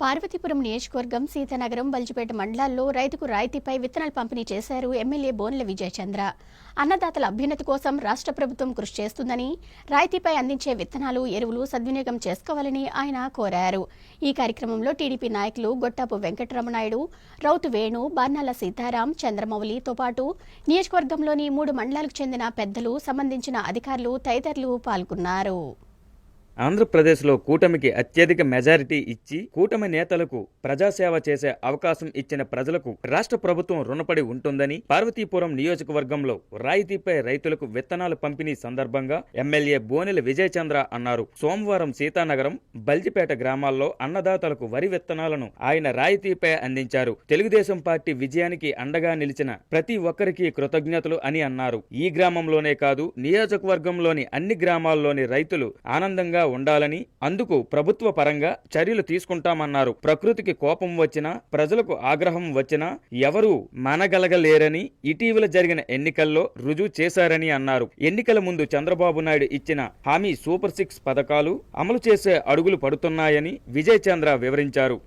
పార్వతీపురం నియోజకవర్గం సీతానగరం బల్జిపేట మండలాల్లో రైతుకు రాయితీపై విత్తనాలు పంపిణీ చేశారు ఎమ్మెల్యే బోన్ల విజయచంద్ర. అన్నదాతల అభ్యున్నతి కోసం రాష్ట్ర ప్రభుత్వం కృషి చేస్తుందని రాయితీపై అందించే విత్తనాలు ఎరువులు సద్వినియోగం చేసుకోవాలని ఆయన కోరారు. ఈ కార్యక్రమంలో టీడీపీ నాయకులు గొట్టాపు వెంకటరమణాయుడు రౌతు వేణు బార్నాల సీతారాం చంద్రమౌళితో పాటు నియోజకవర్గంలోని మూడు మండలాలకు చెందిన పెద్దలు సంబంధించిన అధికారులు తదితరులు పాల్గొన్నారు. ఆంధ్రప్రదేశ్లో కూటమికి అత్యధిక మెజారిటీ ఇచ్చి కూటమి నేతలకు ప్రజాసేవ చేసే అవకాశం ఇచ్చిన ప్రజలకు రాష్ట్ర ప్రభుత్వం రుణపడి ఉంటుందని పార్వతీపురం నియోజకవర్గంలో రాయితీపై రైతులకు విత్తనాలు పంపిణీ సందర్భంగా ఎమ్మెల్యే బోనెల విజయచంద్ర అన్నారు. సోమవారం సీతానగరం బల్జిపేట గ్రామాల్లో అన్నదాతలకు వరి విత్తనాలను ఆయన రాయితీపై అందించారు. తెలుగుదేశం పార్టీ విజయానికి అండగా నిలిచిన ప్రతి ఒక్కరికి కృతజ్ఞతలు అని అన్నారు. ఈ గ్రామంలోనే కాదు నియోజకవర్గంలోని అన్ని గ్రామాల్లోని రైతులు ఆనందంగా ఉండాలని అందుకు ప్రభుత్వ పరంగా చర్యలు తీసుకుంటామన్నారు. ప్రకృతికి కోపం వచ్చినా ప్రజలకు ఆగ్రహం వచ్చినా ఎవరూ మనగలగలేరని ఇటీవల జరిగిన ఎన్నికల్లో రుజువు చేశారని అన్నారు. ఎన్నికల ముందు చంద్రబాబు నాయుడు ఇచ్చిన హామీ సూపర్ సిక్స్ పథకాలు అమలు చేసే అడుగులు పడుతున్నాయని విజయ్ చంద్ర వివరించారు.